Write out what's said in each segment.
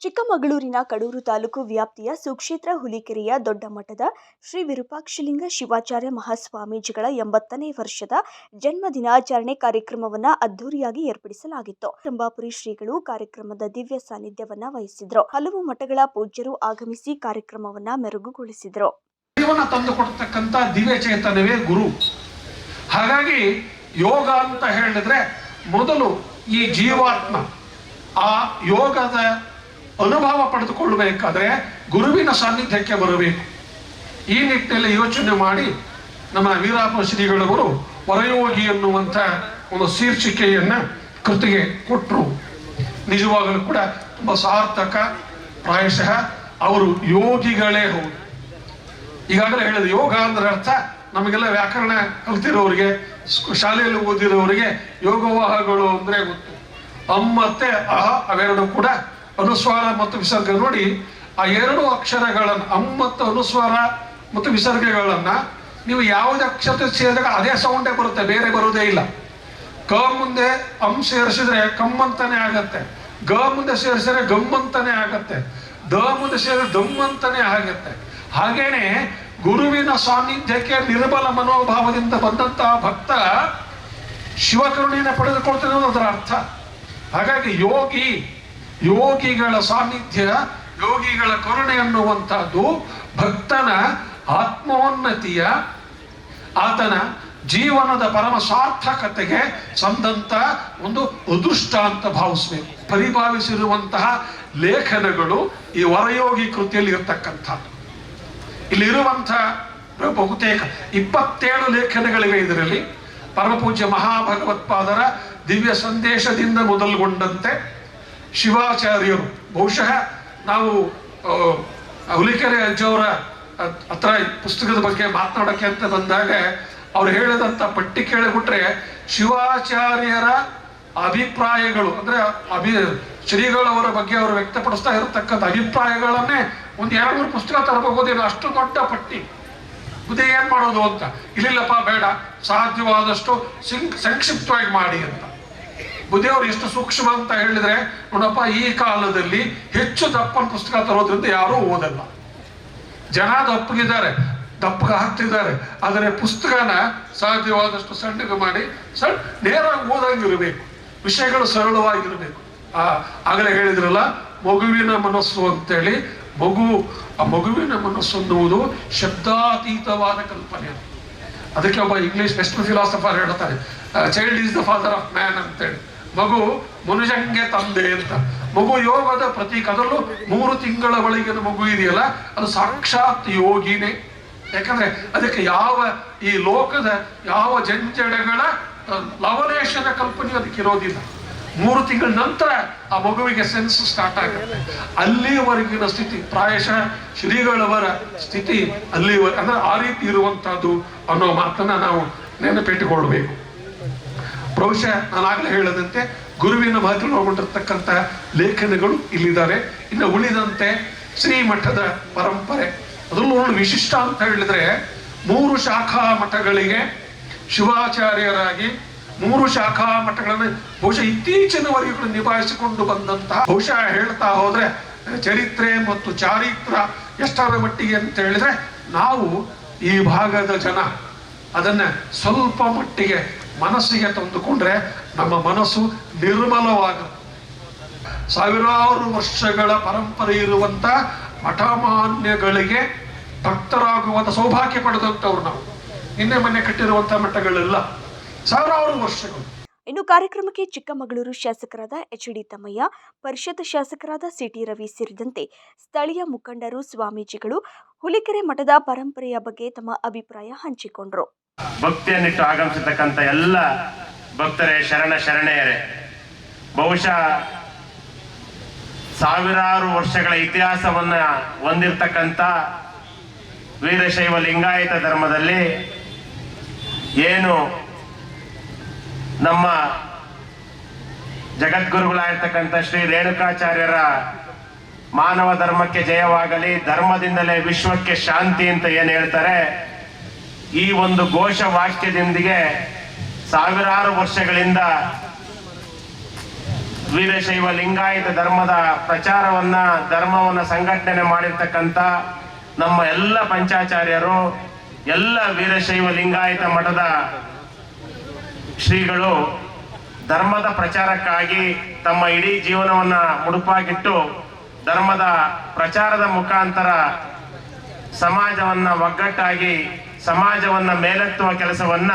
ಚಿಕ್ಕಮಗಳೂರಿನ ಕಡೂರು ತಾಲೂಕು ವ್ಯಾಪ್ತಿಯ ಸುಕ್ಷೇತ್ರ ಹುಲಿಕೆರೆಯ ದೊಡ್ಡ ಮಠದ ಶ್ರೀ ವಿರೂಪಾಕ್ಷಲಿಂಗ ಶಿವಾಚಾರ್ಯ ಮಹಾಸ್ವಾಮೀಜಿಗಳ ಎಂಬತ್ತನೇ ವರ್ಷದ ಜನ್ಮ ದಿನಾಚರಣೆ ಕಾರ್ಯಕ್ರಮವನ್ನು ಅದ್ದೂರಿಯಾಗಿ ಏರ್ಪಡಿಸಲಾಗಿತ್ತು. ರಂಭಾಪುರಿ ಶ್ರೀಗಳು ಕಾರ್ಯಕ್ರಮದ ದಿವ್ಯ ಸಾನ್ನಿಧ್ಯವನ್ನ ವಹಿಸಿದ್ರು. ಹಲವು ಮಠಗಳ ಪೂಜ್ಯರು ಆಗಮಿಸಿ ಕಾರ್ಯಕ್ರಮವನ್ನ ಮೆರುಗುಗೊಳಿಸಿದ್ರು. ದಿವ್ಯ ಚೇತನವೇ ಗುರು. ಹಾಗಾಗಿ ಯೋಗ ಅಂತ ಹೇಳಿದ್ರೆ ಮೊದಲು ಈ ಜೀವಾತ್ಮ, ಆ ಯೋಗದ ಅನುಭವ ಪಡೆದುಕೊಳ್ಳಬೇಕಾದ್ರೆ ಗುರುವಿನ ಸಾನ್ನಿಧ್ಯಕ್ಕೆ ಬರಬೇಕು. ಈ ನಿಟ್ಟಿನಲ್ಲಿ ಯೋಚನೆ ಮಾಡಿ ನಮ್ಮ ವೀರಾಪ ಶ್ರೀಗಳವರು ವರಯೋಗಿ ಎನ್ನುವಂಥ ಒಂದು ಶೀರ್ಷಿಕೆಯನ್ನ ಕೃತಿಗೆ ಕೊಟ್ಟರು ನಿಜವಾಗಲೂ ಕೂಡ ತುಂಬ ಸಾರ್ಥಕ, ಪ್ರಾಯಶಃ ಅವರು ಯೋಗಿಗಳೇ ಹೌದು. ಈಗಾಗಲೇ ಹೇಳಿದ ಯೋಗ ಅಂದ್ರೆ ಅರ್ಥ ನಮಗೆಲ್ಲ ವ್ಯಾಕರಣ ಕಲ್ತಿರೋರಿಗೆ ಶಾಲೆಯಲ್ಲಿ ಓದಿರೋರಿಗೆ ಯೋಗವಾಹಗಳು ಅಂದ್ರೆ ಗೊತ್ತು. ಅಮ್ಮತ್ತೆ ಅಹ ಅವೆರಡು ಕೂಡ ಅನುಸ್ವಾರ ಮತ್ತು ವಿಸರ್ಗ. ನೋಡಿ, ಆ ಎರಡು ಅಕ್ಷರಗಳನ್ನು ಅಮ್ ಮತ್ತು ಅನುಸ್ವಾರ ಮತ್ತು ವಿಸರ್ಗಗಳನ್ನು ನೀವು ಯಾವುದೇ ಅಕ್ಷರ ಸೇರಿದಾಗ ಅದೇ ಸೌಂಡೇ ಬರುತ್ತೆ, ಬೇರೆ ಬರುವುದೇ ಇಲ್ಲ. ಕ ಮುಂದೆ ಅಂ ಸೇರಿಸಿದ್ರೆ ಕಮ್ ಅಂತಾನೆ ಆಗತ್ತೆ. ಗ ಮುಂದೆ ಸೇರಿಸಿದ್ರೆ ಗಮ್ ಅಂತಾನೆ ಆಗತ್ತೆ. ದ ಮುಂದೆ ಸೇರಿದ್ರೆ ದಮ್ ಅಂತಾನೆ ಆಗತ್ತೆ. ಹಾಗೇನೆ ಗುರುವಿನ ಸಾನ್ನಿಧ್ಯಕ್ಕೆ ನಿರ್ಬಲ ಮನೋಭಾವದಿಂದ ಬಂದಂತಹ ಭಕ್ತ ಶಿವಕರುಣೆಯನ್ನು ಪಡೆದುಕೊಳ್ತಾನೆ ಅದರ ಅರ್ಥ. ಹಾಗಾಗಿ ಯೋಗಿ ಯೋಗಿಗಳ ಸಾನ್ನಿಧ್ಯ, ಯೋಗಿಗಳ ಕರುಣೆ ಅನ್ನುವಂಥದ್ದು ಭಕ್ತನ ಆತ್ಮೋನ್ನತಿಯ, ಆತನ ಜೀವನದ ಪರಮ ಸಾರ್ಥಕತೆಗೆ ಸಂದಂತ ಒಂದು ಅದೃಷ್ಟ ಅಂತ ಭಾವಿಸ್ಬೇಕು ಪರಿಭಾವಿಸಿರುವಂತಹ ಲೇಖನಗಳು ಈ ವರಯೋಗಿ ಕೃತಿಯಲ್ಲಿ ಇರತಕ್ಕಂಥದ್ದು. ಇಲ್ಲಿರುವಂತಹ ಬಹುತೇಕ ಇಪ್ಪತ್ತೇಳು ಲೇಖನಗಳಿವೆ ಇದರಲ್ಲಿ. ಪರಮಪೂಜ್ಯ ಮಹಾಭಗವತ್ಪಾದರ ದಿವ್ಯ ಸಂದೇಶದಿಂದ ಮೊದಲುಗೊಂಡಂತೆ ಶಿವಾಚಾರ್ಯರು ಬಹುಶಃ ನಾವು ಹುಲಿಕೆರೆ ಅಜ್ಜವರ ಹತ್ರ ಪುಸ್ತಕದ ಬಗ್ಗೆ ಮಾತನಾಡಕ್ಕೆ ಅಂತ ಬಂದಾಗ ಅವ್ರು ಹೇಳಿದಂಥ ಪಟ್ಟಿ ಕೇಳಿಬಿಟ್ರೆ ಶಿವಾಚಾರ್ಯರ ಅಭಿಪ್ರಾಯಗಳು, ಅಂದರೆ ಅಭಿ ಶ್ರೀಗಳವರ ಬಗ್ಗೆ ಅವರು ವ್ಯಕ್ತಪಡಿಸ್ತಾ ಇರತಕ್ಕಂಥ ಅಭಿಪ್ರಾಯಗಳನ್ನೇ ಒಂದು ಎರಡು ಪುಸ್ತಕ ತರಬಹುದೇನೋ ಅಷ್ಟು ದೊಡ್ಡ ಪಟ್ಟಿ. ಮುಂದೆ ಏನು ಮಾಡೋದು ಅಂತ? ಇಲ್ಲಿಲ್ಲಪ್ಪ, ಬೇಡ. ಸಾಧ್ಯವಾದಷ್ಟು ಸಿಂಕ್, ಸಂಕ್ಷಿಪ್ತವಾಗಿ ಮಾಡಿ ಅಂತ. ಬುದ್ಧಿಯವರು ಎಷ್ಟು ಸೂಕ್ಷ್ಮ ಅಂತ ಹೇಳಿದ್ರೆ, ನೋಡಪ್ಪ, ಈ ಕಾಲದಲ್ಲಿ ಹೆಚ್ಚು ದಪ್ಪನ ಪುಸ್ತಕ ತರೋದ್ರಿಂದ ಯಾರೂ ಓದಲ್ಲ. ಜನ ದಪ್ಪಗಿದ್ದಾರೆ, ದಪ್ಪಗೆ ಹಾಕ್ತಿದ್ದಾರೆ, ಆದರೆ ಪುಸ್ತಕನ ಸಾಧ್ಯವಾದಷ್ಟು ಸಣ್ಣಗೆ ಮಾಡಿ ಸಣ್ಣ ನೇರವಾಗಿ ಓದಂಗಿರಬೇಕು. ವಿಷಯಗಳು ಸರಳವಾಗಿರಬೇಕು. ಆ, ಆಗಲೇ ಹೇಳಿದ್ರಲ್ಲ, ಮಗುವಿನ ಮನಸ್ಸು ಅಂತೇಳಿ, ಮಗು, ಆ ಮಗುವಿನ ಮನಸ್ಸು ಅನ್ನುವುದು ಶಬ್ದಾತೀತವಾದ ಕಲ್ಪನೆ. ಅದಕ್ಕೆ ಒಬ್ಬ ಇಂಗ್ಲಿಷ್ ವೆಸ್ಟ್ ಫಿಲಾಸಫರ್ ಹೇಳ್ತಾರೆ child is the father of man ಅಂತೇಳಿ. ಮಗು ಮನುಷ್ಯಂಗೆ ತಂದೆ ಅಂತ. ಮಗು ಯೋಗದ ಪ್ರತೀಕ, ಅದರಲ್ಲೂ ಮೂರು ತಿಂಗಳ ಒಳಗಿನ ಮಗು ಇದೆಯಲ್ಲ, ಅದು ಸಾಕ್ಷಾತ್ ಯೋಗಿನೇ. ಯಾಕಂದ್ರೆ ಅದಕ್ಕೆ ಯಾವ ಈ ಲೋಕದ ಯಾವ ಜಂಜಡಗಳ ಲವಲೇಶದ ಕಲ್ಪನೆ ಅದಕ್ಕೆ ಇರೋದಿಲ್ಲ. ಮೂರು ತಿಂಗಳ ನಂತರ ಆ ಮಗುವಿಗೆ ಸೆನ್ಸ್ ಸ್ಟಾರ್ಟ್ ಆಗುತ್ತೆ. ಅಲ್ಲಿವರೆಗಿನ ಸ್ಥಿತಿ, ಪ್ರಾಯಶಃ ಶ್ರೀಗಳವರ ಸ್ಥಿತಿ ಅಲ್ಲಿವರೆ ಅಂದ್ರೆ ಆ ರೀತಿ ಇರುವಂತಹದ್ದು ಅನ್ನೋ ಮಾತನ್ನ ನಾವು ನೆನಪಿಟ್ಟುಕೊಳ್ಬೇಕು. ಬಹುಶಃ ನಾನಾಗಲೇ ಹೇಳದಂತೆ ಗುರುವಿನ ಮಾತನ್ನು ಒಳಗೊಂಡಿರ್ತಕ್ಕಂಥ ಲೇಖನಗಳು ಇಲ್ಲಿದ್ದಾರೆ. ಇನ್ನು ಉಳಿದಂತೆ ಶ್ರೀಮಠದ ಪರಂಪರೆ. ಅದರಲ್ಲೂ ಒಂದು ವಿಶಿಷ್ಟ ಅಂತ ಹೇಳಿದ್ರೆ ಮೂರು ಶಾಖಾ ಮಠಗಳಿಗೆ ಶಿವಾಚಾರ್ಯರಾಗಿ ಮೂರು ಶಾಖಾ ಮಠಗಳನ್ನು ಬಹುಶಃ ಇತ್ತೀಚಿನವರೆಗೂ ನಿಭಾಯಿಸಿಕೊಂಡು ಬಂದಂತಹ ಬಹುಶಃ ಹೇಳ್ತಾ ಹೋದ್ರೆ ಚರಿತ್ರೆ ಮತ್ತು ಚಾರಿತ್ರ ಎಷ್ಟರ ಮಟ್ಟಿಗೆ ಅಂತ ಹೇಳಿದ್ರೆ ನಾವು ಈ ಭಾಗದ ಜನ ಅದನ್ನ ಸ್ವಲ್ಪ ಮಟ್ಟಿಗೆ ಮನಸ್ಸಿಗೆ ತಂದುಕೊಂಡ್ರೆ ನಮ್ಮ ಮನಸ್ಸು ನಿರ್ಮಲವಾಗ. ಸಾವಿರಾರು ವರ್ಷಗಳ ಪರಂಪರೆ ಇರುವಂತ ಮಠಮಾನ್ಯಗಳಿಗೆ ಭಕ್ತರಾಗುವಂತ ಸೌಭಾಗ್ಯ ಪಡೆದಂತವ್ರು ನಾವು. ನಿನ್ನೆ ಮೊನ್ನೆ ಕಟ್ಟಿರುವಂತ ಮಠಗಳೆಲ್ಲ ಸಾವಿರಾರು ವರ್ಷಗಳು. ಇನ್ನು ಕಾರ್ಯಕ್ರಮಕ್ಕೆ ಚಿಕ್ಕಮಗಳೂರು ಶಾಸಕರಾದ ಎಚ್ ಡಿ ತಮ್ಮಯ್ಯ, ಪರಿಷತ್ ಶಾಸಕರಾದ ಸಿಟಿ ರವಿ ಸೇರಿದಂತೆ ಸ್ಥಳೀಯ ಮುಖಂಡರು, ಸ್ವಾಮೀಜಿಗಳು ಹುಲಿಕೆರೆ ಮಠದ ಪರಂಪರೆಯ ಬಗ್ಗೆ ತಮ್ಮ ಅಭಿಪ್ರಾಯ ಹಂಚಿಕೊಂಡರು. ಭಕ್ತಿಯನ್ನಿಟ್ಟು ಆಗಮಿಸಿರ್ತಕ್ಕಂಥ ಎಲ್ಲ ಭಕ್ತರೇ ಶರಣ ಶರಣೆಯರೇ, ಬಹುಶಃ ಸಾವಿರಾರು ವರ್ಷಗಳ ಇತಿಹಾಸವನ್ನ ಹೊಂದಿರತಕ್ಕಂಥ ವೀರಶೈವ ಲಿಂಗಾಯತ ಧರ್ಮದಲ್ಲಿ ಏನು ನಮ್ಮ ಜಗದ್ಗುರುಗಳಾಗಿರ್ತಕ್ಕಂಥ ಶ್ರೀ ರೇಣುಕಾಚಾರ್ಯರ ಮಾನವ ಧರ್ಮಕ್ಕೆ ಜಯವಾಗಲಿ, ಧರ್ಮದಿಂದಲೇ ವಿಶ್ವಕ್ಕೆ ಶಾಂತಿ ಅಂತ ಏನು ಹೇಳ್ತಾರೆ ಈ ಒಂದು ಘೋಷ ವಾಕ್ಯದೊಂದಿಗೆ ಸಾವಿರಾರು ವರ್ಷಗಳಿಂದ ವೀರಶೈವ ಲಿಂಗಾಯತ ಧರ್ಮದ ಪ್ರಚಾರವನ್ನ, ಧರ್ಮವನ್ನ ಸಂಘಟನೆ ಮಾಡಿರ್ತಕ್ಕಂಥ ನಮ್ಮ ಎಲ್ಲ ಪಂಚಾಚಾರ್ಯರು, ಎಲ್ಲ ವೀರಶೈವ ಲಿಂಗಾಯತ ಮಠದ ಶ್ರೀಗಳು ಧರ್ಮದ ಪ್ರಚಾರಕ್ಕಾಗಿ ತಮ್ಮ ಇಡೀ ಜೀವನವನ್ನ ಮುಡುಪಾಗಿಟ್ಟು ಧರ್ಮದ ಪ್ರಚಾರದ ಮುಖಾಂತರ ಸಮಾಜವನ್ನ ಒಗ್ಗಟ್ಟಾಗಿ ಸಮಾಜವನ್ನ ಮೇಲೆತ್ತುವ ಕೆಲಸವನ್ನ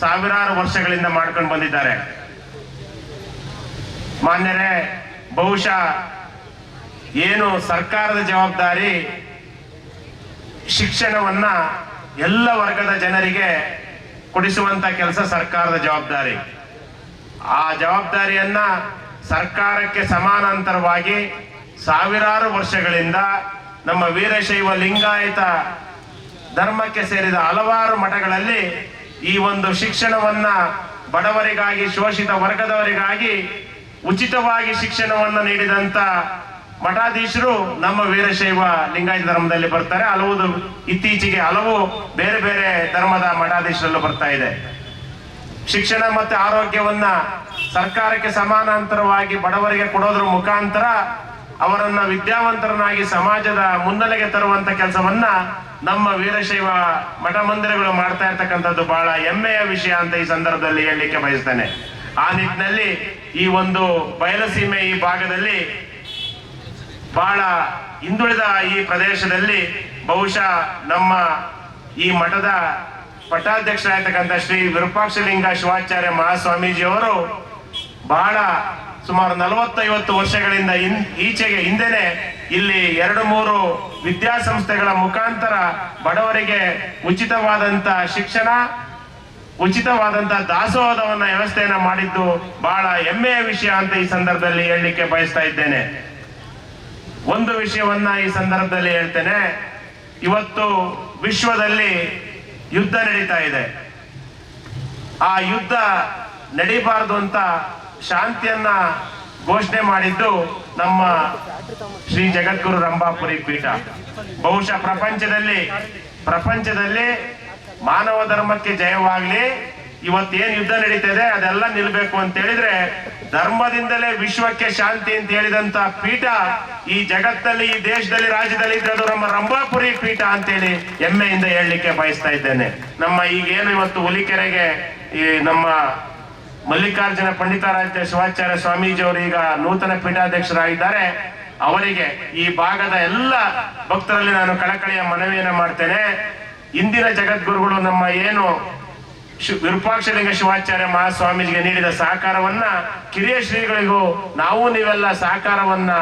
ಸಾವಿರಾರು ವರ್ಷಗಳಿಂದ ಮಾಡ್ಕೊಂಡು ಬಂದಿದ್ದಾರೆ. ಮಾನ್ಯರೇ, ಬಹುಶಃ ಏನು ಸರ್ಕಾರದ ಜವಾಬ್ದಾರಿ ಶಿಕ್ಷಣವನ್ನ ಎಲ್ಲ ವರ್ಗದ ಜನರಿಗೆ ಕೊಡಿಸುವಂತ ಕೆಲಸ ಸರ್ಕಾರದ ಜವಾಬ್ದಾರಿ. ಆ ಜವಾಬ್ದಾರಿಯನ್ನ ಸರ್ಕಾರಕ್ಕೆ ಸಮಾನಾಂತರವಾಗಿ ಸಾವಿರಾರು ವರ್ಷಗಳಿಂದ ನಮ್ಮ ವೀರಶೈವ ಲಿಂಗಾಯತ ಧರ್ಮಕ್ಕೆ ಸೇರಿದ ಹಲವಾರು ಮಠಗಳಲ್ಲಿ ಈ ಒಂದು ಶಿಕ್ಷಣವನ್ನ ಬಡವರಿಗಾಗಿ, ಶೋಷಿತ ವರ್ಗದವರಿಗಾಗಿ ಉಚಿತವಾಗಿ ಶಿಕ್ಷಣವನ್ನು ನೀಡಿದಂತ ಮಠಾಧೀಶರು ನಮ್ಮ ವೀರಶೈವ ಲಿಂಗಾಯತ ಧರ್ಮದಲ್ಲಿ ಬರ್ತಾರೆ. ಹಲವು ಇತ್ತೀಚೆಗೆ ಹಲವು ಬೇರೆ ಬೇರೆ ಧರ್ಮದ ಮಠಾಧೀಶರಲ್ಲೂ ಬರ್ತಾ ಇದೆ. ಶಿಕ್ಷಣ ಮತ್ತು ಆರೋಗ್ಯವನ್ನ ಸರ್ಕಾರಕ್ಕೆ ಸಮಾನಾಂತರವಾಗಿ ಬಡವರಿಗೆ ಕೊಡೋದ್ರ ಮುಖಾಂತರ ಅವರನ್ನ ವಿದ್ಯಾವಂತರನ್ನಾಗಿ ಸಮಾಜದ ಮುನ್ನೆಲೆಗೆ ತರುವಂತ ಕೆಲಸವನ್ನ ನಮ್ಮ ವೀರಶೈವ ಮಠ ಮಂದಿರಗಳು ಮಾಡ್ತಾ ಇರ್ತಕ್ಕಂಥದ್ದು ಬಹಳ ಹೆಮ್ಮೆಯ ವಿಷಯ ಅಂತ ಈ ಸಂದರ್ಭದಲ್ಲಿ ಹೇಳಲಿಕ್ಕೆ ಬಯಸ್ತೇನೆ. ಆ ನಿಟ್ಟಿನಲ್ಲಿ ಈ ಒಂದು ಬಯಲಸೀಮೆ ಈ ಭಾಗದಲ್ಲಿ ಬಹಳ ಹಿಂದುಳಿದ ಈ ಪ್ರದೇಶದಲ್ಲಿ ಬಹುಶಃ ನಮ್ಮ ಈ ಮಠದ ಪಟ್ಟಾಧ್ಯಕ್ಷರಾಗಿರ್ತಕ್ಕಂಥ ಶ್ರೀ ವಿರೂಪಾಕ್ಷಲಿಂಗ ಶಿವಾಚಾರ್ಯ ಮಹಾಸ್ವಾಮೀಜಿಯವರು ಬಹಳ ಸುಮಾರು ನಲವತ್ತೈವತ್ತು ವರ್ಷಗಳಿಂದ ಈಚೆಗೆ ಹಿಂದೆನೆ ಇಲ್ಲಿ ಎರಡು ಮೂರು ವಿದ್ಯಾಸಂಸ್ಥೆಗಳ ಮುಖಾಂತರ ಬಡವರಿಗೆ ಉಚಿತವಾದಂತ ಶಿಕ್ಷಣ, ಉಚಿತವಾದಂತ ದಾಸೋಹದವನ್ನ ವ್ಯವಸ್ಥೆಯನ್ನ ಮಾಡಿದ್ದು ಬಹಳ ಹೆಮ್ಮೆಯ ವಿಷಯ ಅಂತ ಈ ಸಂದರ್ಭದಲ್ಲಿ ಹೇಳಲಿಕ್ಕೆ ಬಯಸ್ತಾ ಇದ್ದೇನೆ. ಒಂದು ವಿಷಯವನ್ನ ಈ ಸಂದರ್ಭದಲ್ಲಿ ಹೇಳ್ತೇನೆ. ಇವತ್ತು ವಿಶ್ವದಲ್ಲಿ ಯುದ್ಧ ನಡೀತಾ ಇದೆ. ಆ ಯುದ್ಧ ನಡೀಬಾರದು ಅಂತ ಶಾಂತಿಯನ್ನ ಘೋಷಣೆ ಮಾಡಿದ್ದು ನಮ್ಮ ಶ್ರೀ ಜಗದ್ಗುರು ರಂಭಾಪುರಿ ಪೀಠ. ಬಹುಶಃ ಪ್ರಪಂಚದಲ್ಲಿ ಪ್ರಪಂಚದಲ್ಲಿ ಮಾನವ ಧರ್ಮಕ್ಕೆ ಜಯವಾಗ್ಲಿ, ಇವತ್ತೇನ್ ಯುದ್ಧ ನಡೀತದೆ ಅದೆಲ್ಲ ನಿಲ್ಬೇಕು ಅಂತ ಹೇಳಿದ್ರೆ, ಧರ್ಮದಿಂದಲೇ ವಿಶ್ವಕ್ಕೆ ಶಾಂತಿ ಅಂತ ಹೇಳಿದಂತ ಪೀಠ ಈ ಜಗತ್ತಲ್ಲಿ, ಈ ದೇಶದಲ್ಲಿ, ರಾಜ್ಯದಲ್ಲಿ ಇದ್ದದು ನಮ್ಮ ರಂಭಾಪುರಿ ಪೀಠ ಅಂತೇಳಿ ಹೆಮ್ಮೆಯಿಂದ ಹೇಳಲಿಕ್ಕೆ ಬಯಸ್ತಾ ಇದ್ದೇನೆ. ನಮ್ಮ ಈಗೇನು ಇವತ್ತು ಹುಲಿಕೆರೆಗೆ ಈ ನಮ್ಮ ಮಲ್ಲಿಕಾರ್ಜುನ ಪಂಡಿತಾರಾಧ್ಯ ಶಿವಾಚಾರ್ಯ ಸ್ವಾಮೀಜಿ ಅವರು ಈಗ ನೂತನ ಪೀಠಾಧ್ಯಕ್ಷರಾಗಿದ್ದಾರೆ. ಅವರಿಗೆ ಈ ಭಾಗದ ಎಲ್ಲ ಭಕ್ತರಲ್ಲಿ ನಾನು ಕಳಕಳಿಯ ಮನವಿಯನ್ನು ಮಾಡ್ತೇನೆ. ಇಂದಿನ ಜಗದ್ಗುರುಗಳು ನಮ್ಮ ಏನು ವಿರೂಪಾಕ್ಷಲಿಂಗ ಶಿವಾಚಾರ್ಯ ಮಹಾಸ್ವಾಮೀಜಿಗೆ ನೀಡಿದ ಸಹಕಾರವನ್ನ ಕಿರಿಯ ಶ್ರೀಗಳಿಗೂ ನಾವು ನೀವೆಲ್ಲ ಸಹಕಾರವನ್ನ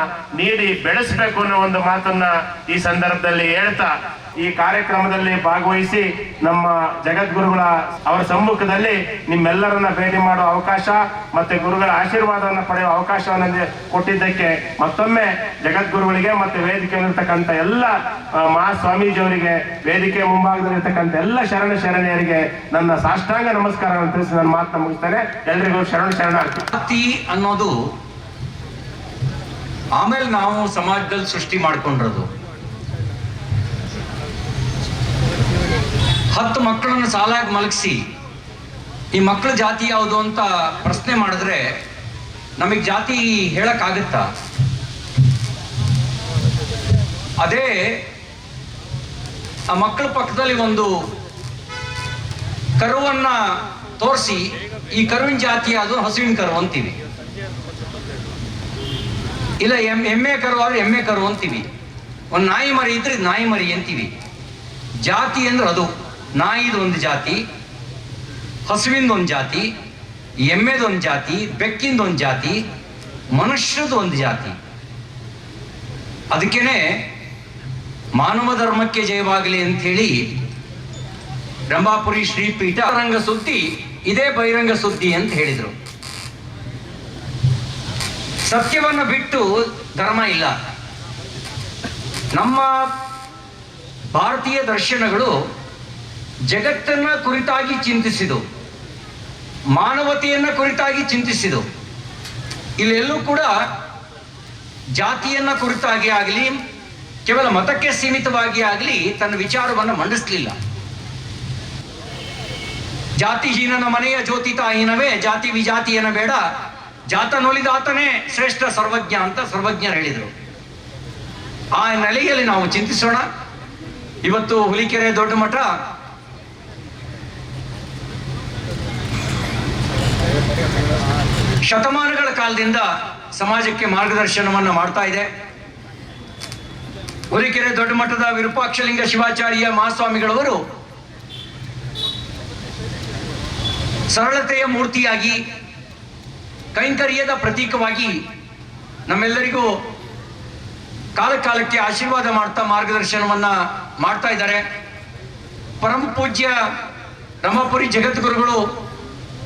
ನೀಡಿ ಬೆಳೆಸಬೇಕು ಅನ್ನೋ ಒಂದು ಮಾತನ್ನ ಈ ಸಂದರ್ಭದಲ್ಲಿ ಹೇಳ್ತಾ ಈ ಕಾರ್ಯಕ್ರಮದಲ್ಲಿ ಭಾಗವಹಿಸಿ ನಮ್ಮ ಜಗದ್ಗುರುಗಳ ಅವರ ಸಮ್ಮುಖದಲ್ಲಿ ನಿಮ್ಮೆಲ್ಲರನ್ನ ಭೇಟಿ ಮಾಡುವ ಅವಕಾಶ ಮತ್ತೆ ಗುರುಗಳ ಆಶೀರ್ವಾದವನ್ನು ಪಡೆಯುವ ಅವಕಾಶವನ್ನು ಕೊಟ್ಟಿದ್ದಕ್ಕೆ ಮತ್ತೊಮ್ಮೆ ಜಗದ್ಗುರುಗಳಿಗೆ ಮತ್ತೆ ವೇದಿಕೆಯಲ್ಲಿರ್ತಕ್ಕಂಥ ಎಲ್ಲ ಮಹಾ ಸ್ವಾಮೀಜಿಯವರಿಗೆ ವೇದಿಕೆ ಮುಂಭಾಗದಲ್ಲಿರ್ತಕ್ಕಂಥ ಎಲ್ಲ ಶರಣ ಶರಣೆಯರಿಗೆ ನನ್ನ ಸಾಷ್ಟಾಂಗ ನಮಸ್ಕಾರವನ್ನು ತಿಳಿಸಿ ನನ್ನ ಮಾತನ್ನ ಮುಗಿಸ್ತೇನೆ. ಎಲ್ರಿಗೂ ಶರಣ ಶರಣಾರ್ಥಿ. ಅನ್ನೋದು ಆಮೇಲೆ ನಾವು ಸಮಾಜದಲ್ಲಿ ಸೃಷ್ಟಿ ಮಾಡ್ಕೊಂಡಿರೋದು. ಹತ್ತು ಮಕ್ಕಳನ್ನ ಸಾಲಾಗಿ ಮಲಗಿಸಿ, ಈ ಮಕ್ಕಳ ಜಾತಿ ಯಾವುದು ಅಂತ ಪ್ರಶ್ನೆ ಮಾಡಿದ್ರೆ ನಮಗೆ ಜಾತಿ ಹೇಳಕ್ಕಾಗತ್ತಾ? ಅದೇ, ಆ ಮಕ್ಕಳ ಪಕ್ಕದಲ್ಲಿ ಒಂದು ಕರುವನ್ನ ತೋರಿಸಿ, ಈ ಕರುವಿನ ಜಾತಿ ಅದು ಹಸುವಿನ ಕರು ಅಂತೀವಿ. ಇಲ್ಲ, ಎಂ, ಎಮ್ಮೆ ಕರು ಆದ್ರೆ ಎಮ್ಮೆ ಕರು ಅಂತೀವಿ. ಒಂದು ನಾಯಿ ಮರಿ ಇದ್ರೆ ಇದ್ ನಾಯಿ ಮರಿ ಅಂತೀವಿ. ಜಾತಿ ಅಂದ್ರೆ ಅದು. ನಾಯಿದು ಒಂದು ಜಾತಿ, ಹಸುವಿಂದ ಒಂದು ಜಾತಿ, ಎಮ್ಮೆದು ಒಂದು ಜಾತಿ, ಬೆಕ್ಕಿಂದ ಒಂದು ಜಾತಿ ಮನುಷ್ಯರದ್ದು ಒಂದು ಜಾತಿ. ಅದಕ್ಕೇನೆ ಮಾನವ ಧರ್ಮಕ್ಕೆ ಜಯವಾಗಲಿ ಅಂಥೇಳಿ ರಂಭಾಪುರಿ ಶ್ರೀಪೀಠ ರಂಗ ಸುದ್ದಿ, ಇದೇ ಬಹಿರಂಗ ಸುದ್ದಿ ಅಂತ ಹೇಳಿದರು. ಸತ್ಯವನ್ನು ಬಿಟ್ಟು ಧರ್ಮ ಇಲ್ಲ. ನಮ್ಮ ಭಾರತೀಯ ದರ್ಶನಗಳು ಜಗತ್ತನ್ನ ಕುರಿತಾಗಿ ಚಿಂತಿಸಿದು ಮಾನವತೆಯನ್ನ ಕುರಿತಾಗಿ ಚಿಂತಿಸಿದು ಇಲ್ಲೆಲ್ಲೂ ಕೂಡ ಜಾತಿಯನ್ನ ಕುರಿತಾಗಿ ಆಗಲಿ, ಕೇವಲ ಮತಕ್ಕೆ ಸೀಮಿತವಾಗಿ ಆಗಲಿ ತನ್ನ ವಿಚಾರವನ್ನು ಮಂಡಿಸಲಿಲ್ಲ. ಜಾತಿಹೀನನ ಮನೆಯ ಜ್ಯೋತಿ ತಾಯಿನವೇ ಜಾತಿ ವಿಜಾತಿಯನ ಬೇಡ. ಜಾತ ನೋಲಿದ ಆತನೇ ಶ್ರೇಷ್ಠ ಸರ್ವಜ್ಞ ಅಂತ ಸರ್ವಜ್ಞರು ಹೇಳಿದರು. ಆ ನೆಲೆಯಲ್ಲಿ ನಾವು ಚಿಂತಿಸೋಣ. ಇವತ್ತು ಹುಲಿಕೆರೆ ದೊಡ್ಡ ಮಠ ಶತಮಾನಗಳ ಕಾಲದಿಂದ ಸಮಾಜಕ್ಕೆ ಮಾರ್ಗದರ್ಶನವನ್ನು ಮಾಡ್ತಾ ಇದೆ. ಹುಲಿಕೆರೆ ದೊಡ್ಡ ಮಠದ ವಿರೂಪಾಕ್ಷಲಿಂಗ ಶಿವಾಚಾರ್ಯ ಮಹಾಸ್ವಾಮಿಗಳವರು ಸರಳತೆಯ ಮೂರ್ತಿಯಾಗಿ, ಕೈಂಕರ್ಯದ ಪ್ರತೀಕವಾಗಿ ನಮ್ಮೆಲ್ಲರಿಗೂ ಕಾಲಕಾಲಕ್ಕೆ ಆಶೀರ್ವಾದ ಮಾಡ್ತಾ ಮಾರ್ಗದರ್ಶನವನ್ನ ಮಾಡ್ತಾ ಇದ್ದಾರೆ. ಪರಮ ಪೂಜ್ಯ ರಮಾಪುರಿ ಜಗದ್ಗುರುಗಳು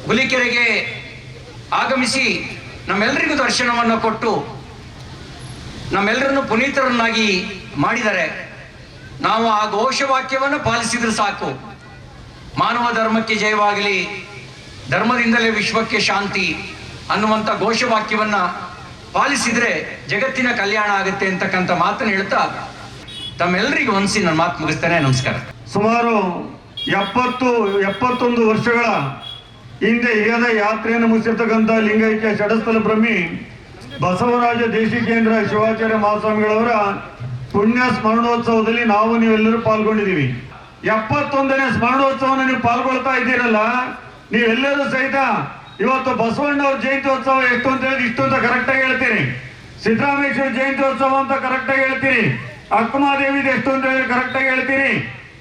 ಹುಲಿಕೆರೆಗೆ ಆಗಮಿಸಿ ನಮ್ಮೆಲ್ಲರಿಗೂ ದರ್ಶನವನ್ನು ಕೊಟ್ಟು ನಮ್ಮೆಲ್ಲರನ್ನು ಪುನೀತರನ್ನಾಗಿ ಮಾಡಿದ್ದಾರೆ ನಾವು ಆ ಘೋಷವಾಕ್ಯವನ್ನು ಪಾಲಿಸಿದ್ರೆ ಸಾಕು. ಮಾನವ ಧರ್ಮಕ್ಕೆ ಜಯವಾಗಲಿ, ಧರ್ಮದಿಂದಲೇ ವಿಶ್ವಕ್ಕೆ ಶಾಂತಿ ಅನ್ನುವಂಥ ಘೋಷವಾಕ್ಯವನ್ನು ಪಾಲಿಸಿದ್ರೆ ಜಗತ್ತಿನ ಕಲ್ಯಾಣ ಆಗುತ್ತೆ ಅಂತಕ್ಕಂಥ ಮಾತನ್ನು ಹೇಳ್ತಾ ತಮ್ಮೆಲ್ಲರಿಗೂ ಹೊಂದಿಸಿ ನನ್ನ ಮಾತು ಮುಗಿಸ್ತೇನೆ. ನಮಸ್ಕಾರ. ಸುಮಾರು ಎಪ್ಪತ್ತು, ಎಪ್ಪತ್ತೊಂದು ವರ್ಷಗಳ ಹಿಂದೆ ಈಗದ ಯಾತ್ರೆಯನ್ನು ಮುಗಿಸಿರ್ತಕ್ಕಂಥ ಲಿಂಗೈಕ್ಯ ಷಡಸ್ಥಲ ಬ್ರಹ್ಮಿ ಬಸವರಾಜ ದೇಶಿಕೇಂದ್ರ ಶಿವಾಚಾರ್ಯ ಮಹಾಸ್ವಾಮಿಗಳವರ ಪುಣ್ಯ ಸ್ಮರಣೋತ್ಸವದಲ್ಲಿ ನಾವು ನೀವೆಲ್ಲರೂ ಪಾಲ್ಗೊಂಡಿದ್ದೀವಿ. ಎಪ್ಪತ್ತೊಂದನೇ ಸ್ಮರಣೋತ್ಸವನ ನೀವು ಪಾಲ್ಗೊಳ್ತಾ ಇದ್ದೀರಲ್ಲ, ನೀವೆಲ್ಲರೂ ಸಹಿತ ಇವತ್ತು ಬಸವಣ್ಣವ್ರ ಜಯಂತ್ಯೋತ್ಸವ ಎಷ್ಟು ಅಂತ ಹೇಳಿ ಇಷ್ಟು ಅಂತ ಕರೆಕ್ಟಾಗಿ ಹೇಳ್ತೀರಿ ಸಿದ್ದರಾಮೇಶ್ವರ ಜಯಂತ್ಯೋತ್ಸವ ಅಂತ ಕರೆಕ್ಟಾಗಿ ಹೇಳ್ತೀರಿ ಅಕ್ಕಮಾದೇವಿದು ಎಷ್ಟು ಅಂತ ಹೇಳಿ ಕರೆಕ್ಟಾಗಿ ಹೇಳ್ತೀನಿ.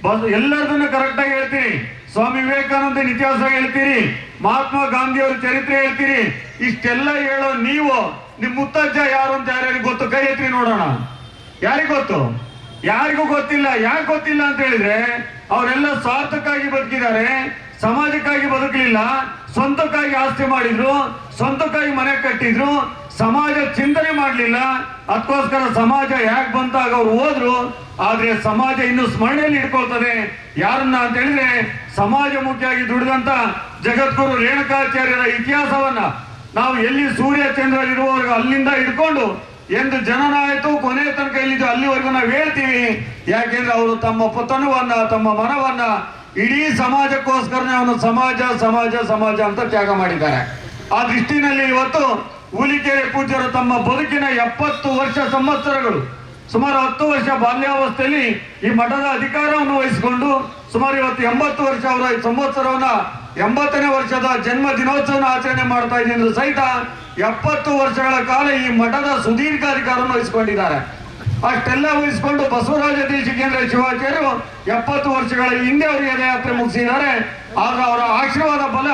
ಬಸ್ ಎಲ್ಲರದನ್ನು ಕರೆಕ್ಟಾಗಿ ಹೇಳ್ತೀರಿ ಸ್ವಾಮಿ ವಿವೇಕಾನಂದನ ಇತಿಹಾಸ ಹೇಳ್ತೀರಿ, ಮಹಾತ್ಮ ಗಾಂಧಿಯವರ ಚರಿತ್ರೆ ಹೇಳ್ತೀರಿ, ಇಷ್ಟೆಲ್ಲ ಹೇಳೋ ನೀವು ನಿಮ್ ಮುತ್ತಜ್ಜ ಯಾರು ಅಂತ ಯಾರ್ಯಾರಿಗೆ ಗೊತ್ತು? ಕೈ ಎತ್ತಿ ನೋಡೋಣ. ಯಾರಿಗೆ ಗೊತ್ತು? ಯಾರಿಗೂ ಗೊತ್ತಿಲ್ಲ. ಯಾಕೆ ಗೊತ್ತಿಲ್ಲ ಅಂತ ಹೇಳಿದ್ರೆ, ಅವರೆಲ್ಲ ಸ್ವಾರ್ಥಕ್ಕಾಗಿ ಬದುಕಿದ್ದಾರೆ, ಸಮಾಜಕ್ಕಾಗಿ ಬದುಕಲಿಲ್ಲ, ಸ್ವಂತಕ್ಕಾಗಿ ಆಸ್ತಿ ಮಾಡಿದ್ರು, ಸ್ವಂತಕ್ಕಾಗಿ ಮನೆ ಕಟ್ಟಿದ್ರು ಸಮಾಜ ಚಿಂತನೆ ಮಾಡಲಿಲ್ಲ. ಅದಕ್ಕೋಸ್ಕರ ಸಮಾಜ ಯಾಕೆ ಬಂತಾಗ ಅವ್ರು ಹೋದ್ರು. ಆದ್ರೆ ಸಮಾಜ ಇನ್ನು ಸ್ಮರಣೆಯಲ್ಲಿ ಇಟ್ಕೊಳ್ತದೆ ಯಾರನ್ನ ಅಂತ ಹೇಳಿದ್ರೆ ಸಮಾಜ ಮುಖ್ಯವಾಗಿ ದುಡಿದಂತ ಜಗದ್ಗುರು ರೇಣುಕಾಚಾರ್ಯರ ಇತಿಹಾಸವನ್ನ ನಾವು ಎಲ್ಲಿ ಸೂರ್ಯ ಚಂದ್ರ ಇರುವವರೆಗೂ ಅಲ್ಲಿಂದ ಹಿಡ್ಕೊಂಡು ಎಂದು ಜನನಾಯಿತು ಕೊನೆ ತನಕ ಇಲ್ಲಿದ್ದು ಅಲ್ಲಿವರೆಗೂ ನಾವು ಹೇಳ್ತೀವಿ. ಯಾಕೆಂದ್ರೆ ಅವರು ತಮ್ಮ ಪುತನವನ್ನ ತಮ್ಮ ಮನವನ್ನ ಇಡೀ ಸಮಾಜಕ್ಕೋಸ್ಕರನೇ ಅವನು ಸಮಾಜ ಸಮಾಜ ಸಮಾಜ ಅಂತ ತ್ಯಾಗ ಮಾಡಿದ್ದಾರೆ. ಆ ದೃಷ್ಟಿನಲ್ಲಿ ಇವತ್ತು ಹುಲಿಕೆರೆ ಪೂಜ್ಯರು ತಮ್ಮ ಬದುಕಿನ ಎಪ್ಪತ್ತು ವರ್ಷ ಸಂವತ್ಸರಗಳು, ಸುಮಾರು ಹತ್ತು ವರ್ಷ ಬಾಲ್ಯಾವಸ್ಥೆಯಲ್ಲಿ ಈ ಮಠದ ಅಧಿಕಾರವನ್ನು ವಹಿಸಿಕೊಂಡು ಸುಮಾರು ಇವತ್ತು ಎಂಬತ್ತು ವರ್ಷ ಅವರ ಸಂವತ್ಸರವನ್ನ ಎಂಬತ್ತನೇ ವರ್ಷದ ಜನ್ಮ ದಿನೋತ್ಸವನ ಆಚರಣೆ ಮಾಡ್ತಾ ಇದ್ದೀನಿ ಸಹಿತ ಎಪ್ಪತ್ತು ವರ್ಷಗಳ ಕಾಲ ಈ ಮಠದ ಸುದೀರ್ಘ ಅಧಿಕಾರವನ್ನು ವಹಿಸಿಕೊಂಡಿದ್ದಾರೆ. ಅಷ್ಟೆಲ್ಲ ವಹಿಸಿಕೊಂಡು ಬಸವರಾಜ ದೇಶಿಕೇಂದ್ರ ಶಿವಾಚಾರ್ಯರು ಎಪ್ಪತ್ತು ವರ್ಷಗಳ ಹಿಂದೆ ಅವರು ಯಾತ್ರೆ ಮುಗಿಸಿದ್ದಾರೆ. ಆದ್ರೆ ಅವರ ಆಶೀರ್ವಾದ ಬಲ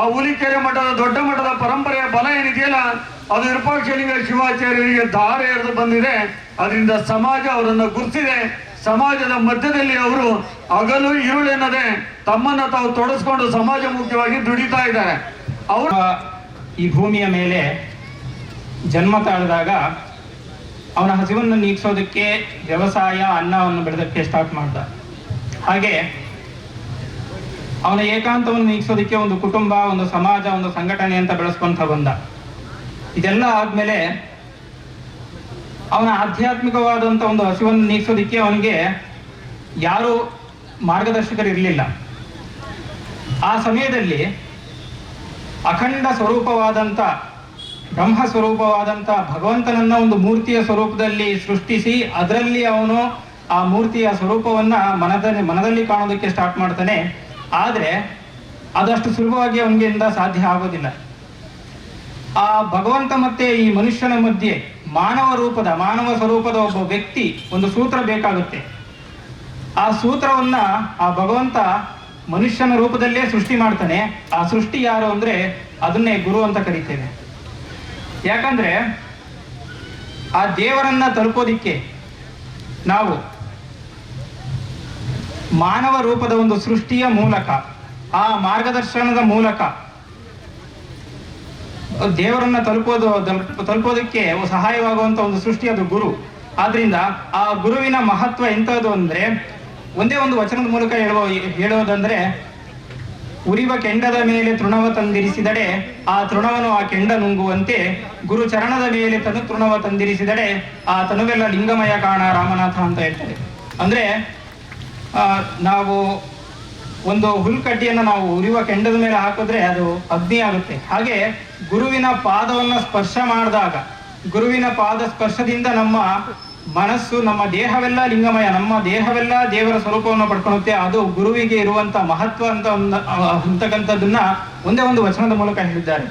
ಆ ಹುಲಿಕೆರೆ ಮಠದ ದೊಡ್ಡ ಮಠದ ಪರಂಪರೆಯ ಬಲ ಏನಿದೆಯಲ್ಲ, ಅದು ವಿರೂಪಾಕ್ಷಲಿಂಗ ಶಿವಾಚಾರ್ಯರಿಗೆ ಧಾರೆ ಎರೆದು ಬಂದಿದೆ. ಅದರಿಂದ ಸಮಾಜ ಅವರನ್ನು ಗುರುತಿದೆ ಸಮಾಜದ ಮಧ್ಯದಲ್ಲಿ ಅವರು ಹಗಲು ಇರುಳೆನ್ನದೆ ತಮ್ಮನ್ನ ತಾವು ತೊಡಸ್ಕೊಂಡು ಸಮಾಜ ಮುಖ್ಯವಾಗಿ ದುಡಿತಾ ಇದ್ದಾರೆ. ಅವರು ಈ ಭೂಮಿಯ ಮೇಲೆ ಜನ್ಮ ತಾಳಿದಾಗ ಅವನ ಹಸಿವನ್ನು ನೀಗಿಸೋದಕ್ಕೆ ವ್ಯವಸಾಯ ಅನ್ನವನ್ನು ಬೆಳೆದಕ್ಕೆ ಸ್ಟಾರ್ಟ್ ಮಾಡ್ದ. ಹಾಗೆ ಅವನ ಏಕಾಂತವನ್ನು ನೀಗಿಸೋದಕ್ಕೆ ಒಂದು ಕುಟುಂಬ, ಒಂದು ಸಮಾಜ, ಒಂದು ಸಂಘಟನೆ ಅಂತ ಬೆಳೆಸ್ಕೊಂತ ಬಂದ. ಇದೆಲ್ಲ ಆದ್ಮೇಲೆ ಅವನ ಆಧ್ಯಾತ್ಮಿಕವಾದಂಥ ಒಂದು ಹಸಿವನ್ನು ನೀಗಿಸೋದಕ್ಕೆ ಅವನಿಗೆ ಯಾರು ಮಾರ್ಗದರ್ಶಕರು ಇರಲಿಲ್ಲ. ಆ ಸಮಯದಲ್ಲಿ ಅಖಂಡ ಸ್ವರೂಪವಾದಂಥ ಬ್ರಹ್ಮ ಸ್ವರೂಪವಾದಂಥ ಭಗವಂತನನ್ನ ಒಂದು ಮೂರ್ತಿಯ ಸ್ವರೂಪದಲ್ಲಿ ಸೃಷ್ಟಿಸಿ ಅದರಲ್ಲಿ ಅವನು ಆ ಮೂರ್ತಿಯ ಸ್ವರೂಪವನ್ನ ಮನದಲ್ಲಿ ಮನದಲ್ಲಿ ಕಾಣೋದಕ್ಕೆ ಸ್ಟಾರ್ಟ್ ಮಾಡ್ತಾನೆ. ಆದರೆ ಅದಷ್ಟು ಸುಲಭವಾಗಿ ಅವನಿಗಿಂದ ಸಾಧ್ಯ ಆಗೋದಿಲ್ಲ. ಆ ಭಗವಂತ ಮತ್ತೆ ಈ ಮನುಷ್ಯನ ಮಧ್ಯೆ ಮಾನವ ರೂಪದ, ಮಾನವ ಸ್ವರೂಪದ ಒಬ್ಬ ವ್ಯಕ್ತಿ ಒಂದು ಸೂತ್ರ ಬೇಕಾಗುತ್ತೆ. ಆ ಸೂತ್ರವನ್ನ ಆ ಭಗವಂತ ಮನುಷ್ಯನ ರೂಪದಲ್ಲೇ ಸೃಷ್ಟಿ ಮಾಡ್ತಾನೆ. ಆ ಸೃಷ್ಟಿ ಯಾರು ಅಂದ್ರೆ ಅದನ್ನೇ ಗುರು ಅಂತ ಕರಿತೇವೆ ಯಾಕಂದ್ರೆ ಆ ದೇವರನ್ನ ತಲುಪೋದಿಕ್ಕೆ ನಾವು ಮಾನವ ರೂಪದ ಒಂದು ಸೃಷ್ಟಿಯ ಮೂಲಕ, ಆ ಮಾರ್ಗದರ್ಶನದ ಮೂಲಕ. ದೇವರನ್ನ ತಲುಪೋದು ತಲುಪ್- ತಲುಪೋದಕ್ಕೆ ಸಹಾಯವಾಗುವಂತ ಒಂದು ಸೃಷ್ಟಿ ಅದು ಗುರು. ಆದ್ರಿಂದ ಆ ಗುರುವಿನ ಮಹತ್ವ ಎಂತದ್ದು ಅಂದ್ರೆ, ಒಂದೇ ಒಂದು ವಚನದ ಮೂಲಕ ಹೇಳುವ, ಹೇಳುವುದಂದ್ರೆ, ಉರಿವ ಕೆಂಡದ ಮೇಲೆ ತೃಣವ ತಂದಿರಿಸಿದಡೆ, ಆ ತೃಣವನ್ನು ಆ ಕೆಂಡ ನುಂಗುವಂತೆ ಗುರು ಚರಣದ ಮೇಲೆ ತನು ತೃಣವ ತಂದಿರಿಸಿದಡೆ ಆ ತನುವೆಲ್ಲ ಲಿಂಗಮಯ ಕಾಣ ರಾಮನಾಥ ಅಂತ ಹೇಳ್ತಾರೆ. ಅಂದ್ರೆ ನಾವು ಒಂದು ಹುಲ್ಕಡ್ಡಿಯನ್ನು ನಾವು ಉರಿಯುವ ಕೆಂಡದ ಮೇಲೆ ಹಾಕಿದ್ರೆ ಅದು ಅಗ್ನಿ ಆಗುತ್ತೆ. ಹಾಗೆ ಗುರುವಿನ ಪಾದವನ್ನು ಸ್ಪರ್ಶ ಮಾಡಿದಾಗ, ಗುರುವಿನ ಪಾದ ಸ್ಪರ್ಶದಿಂದ ನಮ್ಮ ಮನಸ್ಸು, ನಮ್ಮ ದೇಹವೆಲ್ಲ ಲಿಂಗಮಯ, ನಮ್ಮ ದೇಹವೆಲ್ಲ ದೇವರ ಸ್ವರೂಪವನ್ನು ಪಡ್ಕೊಳ್ಳುತ್ತೆ. ಅದು ಗುರುವಿಗೆ ಇರುವಂತ ಮಹತ್ವ ಅಂತ ಅಂತಕ್ಕಂಥದ್ದನ್ನ ಒಂದೇ ಒಂದು ವಚನದ ಮೂಲಕ ಹೇಳಿದ್ದಾರೆ.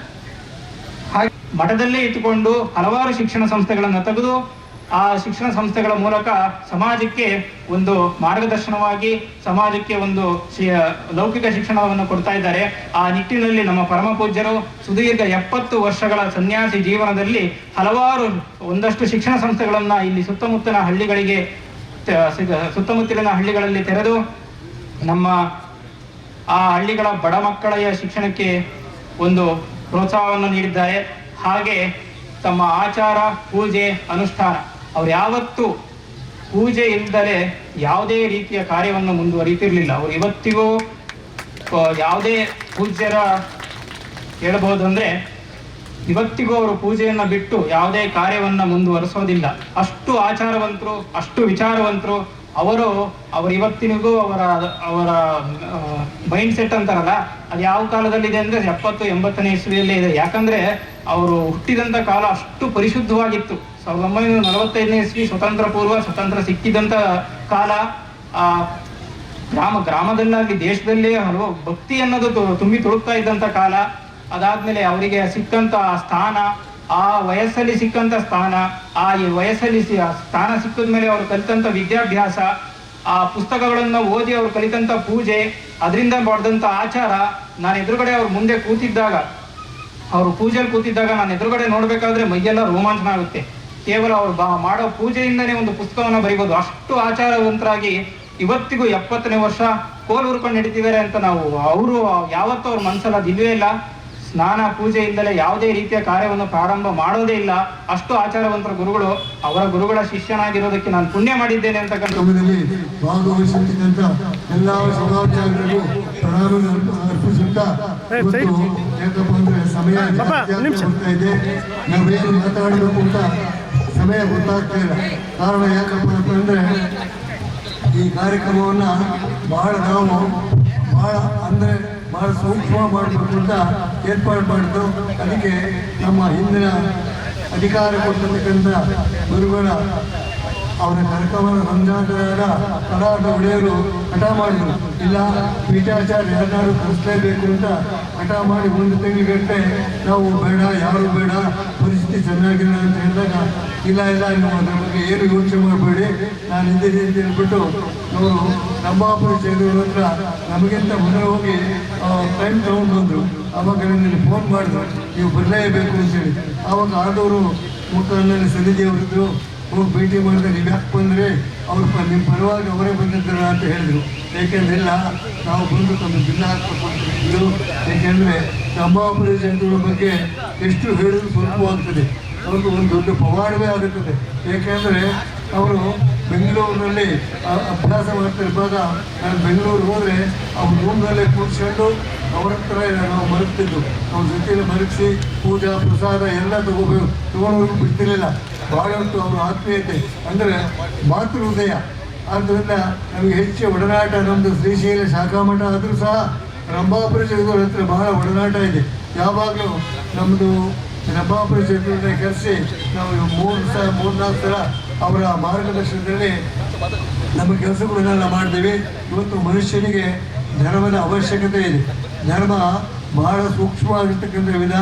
ಹಾಗೆ ಮಠದಲ್ಲೇ ಇಟ್ಟುಕೊಂಡು ಹಲವಾರು ಶಿಕ್ಷಣ ಸಂಸ್ಥೆಗಳನ್ನು ತೆಗೆದು ಆ ಶಿಕ್ಷಣ ಸಂಸ್ಥೆಗಳ ಮೂಲಕ ಸಮಾಜಕ್ಕೆ ಒಂದು ಮಾರ್ಗದರ್ಶನವಾಗಿ, ಸಮಾಜಕ್ಕೆ ಒಂದು ಲೌಕಿಕ ಶಿಕ್ಷಣವನ್ನು ಕೊಡ್ತಾ ಇದ್ದಾರೆ. ಆ ನಿಟ್ಟಿನಲ್ಲಿ ನಮ್ಮ ಪರಮ ಪೂಜ್ಯರು ಸುದೀರ್ಘ ಎಪ್ಪತ್ತು ವರ್ಷಗಳ ಸನ್ಯಾಸಿ ಜೀವನದಲ್ಲಿ ಹಲವಾರು ಒಂದಷ್ಟು ಶಿಕ್ಷಣ ಸಂಸ್ಥೆಗಳನ್ನ ಇಲ್ಲಿ ಸುತ್ತಮುತ್ತಲ ಹಳ್ಳಿಗಳಿಗೆ ಸುತ್ತಮುತ್ತಲಿನ ಹಳ್ಳಿಗಳಲ್ಲಿ ತೆರೆದು, ನಮ್ಮ ಆ ಹಳ್ಳಿಗಳ ಬಡ ಮಕ್ಕಳ ಶಿಕ್ಷಣಕ್ಕೆ ಒಂದು ಪ್ರೋತ್ಸಾಹವನ್ನು ನೀಡಿದ್ದಾರೆ. ಹಾಗೆ ತಮ್ಮ ಆಚಾರ, ಪೂಜೆ, ಅನುಷ್ಠಾನ. ಅವ್ರು ಯಾವತ್ತೂ ಪೂಜೆ ಇಲ್ಲದಲೇ ಯಾವುದೇ ರೀತಿಯ ಕಾರ್ಯವನ್ನು ಮುಂದುವರಿತಿರ್ಲಿಲ್ಲ. ಅವ್ರು ಇವತ್ತಿಗೂ ಯಾವುದೇ ಪೂಜ್ಯರ ಹೇಳಬಹುದು ಅಂದ್ರೆ ಇವತ್ತಿಗೂ ಅವರು ಪೂಜೆಯನ್ನು ಬಿಟ್ಟು ಯಾವುದೇ ಕಾರ್ಯವನ್ನು ಮುಂದುವರಿಸೋದಿಲ್ಲ. ಅಷ್ಟು ಆಚಾರವಂತರು, ಅಷ್ಟು ವಿಚಾರವಂತರು ಅವರು ಅವರ ಇವತ್ತಿನಿಗೂ ಅವರ ಅವರ ಮೈಂಡ್ ಸೆಟ್ ಅಂತಾರಲ್ಲ, ಅದು ಯಾವ ಕಾಲದಲ್ಲಿದೆ ಅಂದ್ರೆ ಎಪ್ಪತ್ತು, ಎಂಬತ್ತನೇ ಇಸ್ವಿಯಲ್ಲಿ ಇದೆ. ಯಾಕಂದ್ರೆ ಅವರು ಹುಟ್ಟಿದಂತ ಕಾಲ ಅಷ್ಟು ಪರಿಶುದ್ಧವಾಗಿತ್ತು. ಸಾವಿರದ ಒಂಬೈನೂರ ನಲವತ್ತೈದನೇ ಇಸ್ವಿ ಸ್ವತಂತ್ರ ಪೂರ್ವ, ಸ್ವತಂತ್ರ ಸಿಕ್ಕಿದಂತ ಕಾಲ, ಆ, ಗ್ರಾಮ, ಗ್ರಾಮದಲ್ಲಾಗಿ ದೇಶದಲ್ಲೇ ಹಲವು ಭಕ್ತಿ ಅನ್ನೋದು ತುಂಬಿ ತುಳುಕ್ತಾ ಇದ್ದಂತ ಕಾಲ, ಅದಾದಮೇಲೆ ಅವರಿಗೆ ಸಿಕ್ಕಂತ ಸ್ಥಾನ ಆ ವಯಸ್ಸಲ್ಲಿ ಸಿಕ್ಕಂತ ಸ್ಥಾನ, ಆ ಈ ವಯಸ್ಸಲ್ಲಿ ಸ್ಥಾನ ಸಿಕ್ಕಿದ ಮೇಲೆ ಅವರು ಕಲಿತಂತ ವಿದ್ಯಾಭ್ಯಾಸ, ಆ ಪುಸ್ತಕಗಳನ್ನ ಓದಿ ಅವರು ಕಲಿತಂತ ಪೂಜೆ, ಅದರಿಂದ ಮಾಡಿದಂತ ಆಚಾರ, ನಾನು ಎದುರುಗಡೆ ಅವ್ರ ಮುಂದೆ ಕೂತಿದ್ದಾಗ, ಅವರು ಪೂಜೆಯಲ್ಲಿ ಕೂತಿದ್ದಾಗ ನಾನು ಎದುರುಗಡೆ ನೋಡಬೇಕಾದ್ರೆ ಮೈಯೆಲ್ಲ ರೋಮಾಂಚನ ಆಗುತ್ತೆ. ಕೇವಲ ಅವ್ರು ಬಾ ಮಾಡೋ ಪೂಜೆಯಿಂದನೇ ಒಂದು ಪುಸ್ತಕವನ್ನ ಬರಿಬೋದು. ಅಷ್ಟು ಆಚಾರವಂತರಾಗಿ ಇವತ್ತಿಗೂ ಎಪ್ಪತ್ತನೇ ವರ್ಷ ಕೋಲ್ ಹುರ್ಕೊಂಡು ನಡೀತಿದ್ದಾರೆ ಅಂತ ನಾವು ಅವರು ಯಾವತ್ತೂ ಅವ್ರ ಮನಸ್ಸಲ್ಲ ಅದು ಇಲ್ವೇ ಇಲ್ಲ. ಸ್ನಾನ ಪೂಜೆ ಇಲ್ಲದೆ ಯಾವುದೇ ರೀತಿಯ ಕಾರ್ಯವನ್ನು ಪ್ರಾರಂಭ ಮಾಡೋದೇ ಇಲ್ಲ. ಅಷ್ಟು ಆಚಾರವಂತರ ಗುರುಗಳು ಅವರ ಗುರುಗಳ ಶಿಷ್ಯನಾಗಿರೋದಕ್ಕೆ ನಾನು ಪುಣ್ಯ ಮಾಡಿದ್ದೇನೆ ಅಂತಕ್ಕಂಥ ಕಾರ್ಯಕ್ರಮದಲ್ಲಿ ಭಾಗವಹಿಸುತ್ತಿದ್ದಂತ ಎಲ್ಲ ಸಮಾಚಾರಗಳಿಗೂ ಅರ್ಪಿಸುತ್ತಾ ಯಾಕಪ್ಪ ಅಂದ್ರೆ ಸಮಯ ಜಾಸ್ತಿ ಆಗ್ತಾ ಬರ್ತಾ ಇದೆ. ನಾವೇನು ಮಾತಾಡಬೇಕು ಅಂತ ಸಮಯ ಗೊತ್ತಾಗ್ತಾ ಇಲ್ಲ. ಕಾರಣ ಯಾಕಪ್ಪ ಅಂತಂದ್ರೆ ಈ ಕಾರ್ಯಕ್ರಮವನ್ನ ಬಹಳ ನಾವು ಬಹಳ ಅಂದ್ರೆ ಬಹಳ ಸೂಕ್ಷ್ಮ ಮಾಡಬೇಕು ಏರ್ಪಾಡು ಮಾಡಿದ್ದು. ಅದಕ್ಕೆ ನಮ್ಮ ಹಿಂದಿನ ಅಧಿಕಾರ ಕೊಟ್ಟಿರ್ತಕ್ಕಂಥ ಗುರುಗಳ ಅವರ ಕರ್ಕವರ ಸಂಜಾತರಾದ ಕಲಾಟ ಒಡೆಯರು ಹಠ ಮಾಡಿದರು. ಇಲ್ಲ, ಪೀಠಾಚಾರ್ಯ ಯಾರು ಕರೆಸಲೇಬೇಕು ಅಂತ ಹಠ ಮಾಡಿ ಒಂದು ತಿಂಗಳಿಗಟ್ಟೆ ನಾವು ಬೇಡ, ಯಾರು ಬೇಡ, ಪರಿಸ್ಥಿತಿ ಚೆನ್ನಾಗಿಲ್ಲ ಅಂತ ಹೇಳಿದಾಗ, ಇಲ್ಲ ಇಲ್ಲ ನೀವು ಅದ್ರ ಬಗ್ಗೆ ಏನು ಯೋಚನೆ ಮಾಡಬೇಡಿ. ನಾನು ಇದ್ದೀನಿ ಅಂತ ಹೇಳ್ಬಿಟ್ಟು ಅವರು ನಂಬಾಪುರ ಚೇದೂರ ಹತ್ರ ನಮಗಿಂತ ಮುಂದೆ ಹೋಗಿ ಟೈಮ್ ತಗೊಂಡು ಬಂದರು. ಆವಾಗ ನನಗೆ ಫೋನ್ ಮಾಡಿದ್ರು, ನೀವು ಬರಲೇಬೇಕು ಅಂತೇಳಿ ಆವಾಗ ಆದವರು ಮುಖಂಡನಲ್ಲಿ ಸನ್ನಿಧಿಯವರಿದ್ದರು ಹೋಗಿ ಭೇಟಿ ಮಾಡಿದ್ರೆ ನೀವು ಯಾಕೆ ಬಂದರೆ? ಅವ್ರು ನಿಮ್ಮ ಪರವಾಗಿ ಅವರೇ ಬಂದಿದ್ದಾರ ಅಂತ ಹೇಳಿದರು. ಏಕೆಂದ್ರೆ ಇಲ್ಲ, ನಾವು ಬಂದು ತಮ್ಮ ಭಿನ್ನ ಹಾಕಬೇಕು ಏಕೆಂದರೆ ನಂಬಾಪುರ ಜನಗಳ ಬಗ್ಗೆ ಎಷ್ಟು ಹೇಳಿದ್ರು ಸ್ವಲ್ಪವಾಗ್ತದೆ ಅವ್ರಿಗೆ ಒಂದು ದೊಡ್ಡ ಪವಾಡವೇ ಆಗುತ್ತದೆ. ಏಕೆಂದರೆ ಅವರು ಬೆಂಗಳೂರಿನಲ್ಲಿ ಅಭ್ಯಾಸ ಮಾಡ್ತಿರುವಾಗ ನಾನು ಬೆಂಗಳೂರಿಗೆ ಹೋದರೆ ಅವ್ರ ರೂಮ್ನಲ್ಲೇ ಕೂತ್ಕೊಂಡು ಅವ್ರ ಹತ್ರ ನಾವು ಮರುಗ್ತಿದ್ದು ಅವ್ರ ಜೊತೆಯಲ್ಲಿ ಮರುಗಿಸಿ ಪೂಜಾ, ಪ್ರಸಾದ ಎಲ್ಲ ತಗೋಬೇಕು ತಗೊಂಡವ್ರಿಗೆ ಬಿಡ್ತಿರಲಿಲ್ಲ. ಭಾಳ ಅವರ ಅವ್ರ ಆತ್ಮೀಯತೆ. ಅಂದರೆ ಮಾತೃ ಹೃದಯ. ಆದ್ದರಿಂದ ನಮಗೆ ಹೆಚ್ಚು ಒಡನಾಟ ನಮ್ಮದು ಶ್ರೀಶೈಲ ಶಾಖಾಮಠ ಆದರೂ ಸಹ ರಂಭಾಪುರ ಜಗದವ್ರ ಹತ್ರ ಬಹಳ ಒಡನಾಟ ಇದೆ. ಯಾವಾಗಲೂ ನಮ್ಮದು ರಂಭಾಪುರ ಜಗದವ್ರನ್ನ ಕರೆಸಿ ನಾವು ಮೂರು ಸಲ, ಮೂರ್ನಾಲ್ಕು ಸಲ ಅವರ ಮಾರ್ಗದರ್ಶನದಲ್ಲಿ ನಮ್ಮ ಕೆಲಸಗಳನ್ನೆಲ್ಲ ಮಾಡ್ತೀವಿ. ಇವತ್ತು ಮನುಷ್ಯನಿಗೆ ಧರ್ಮದ ಅವಶ್ಯಕತೆ ಇದೆ. ಧರ್ಮ ಬಹಳ ಸೂಕ್ಷ್ಮವಾಗಿರ್ತಕ್ಕಂಥ ವಿಧ.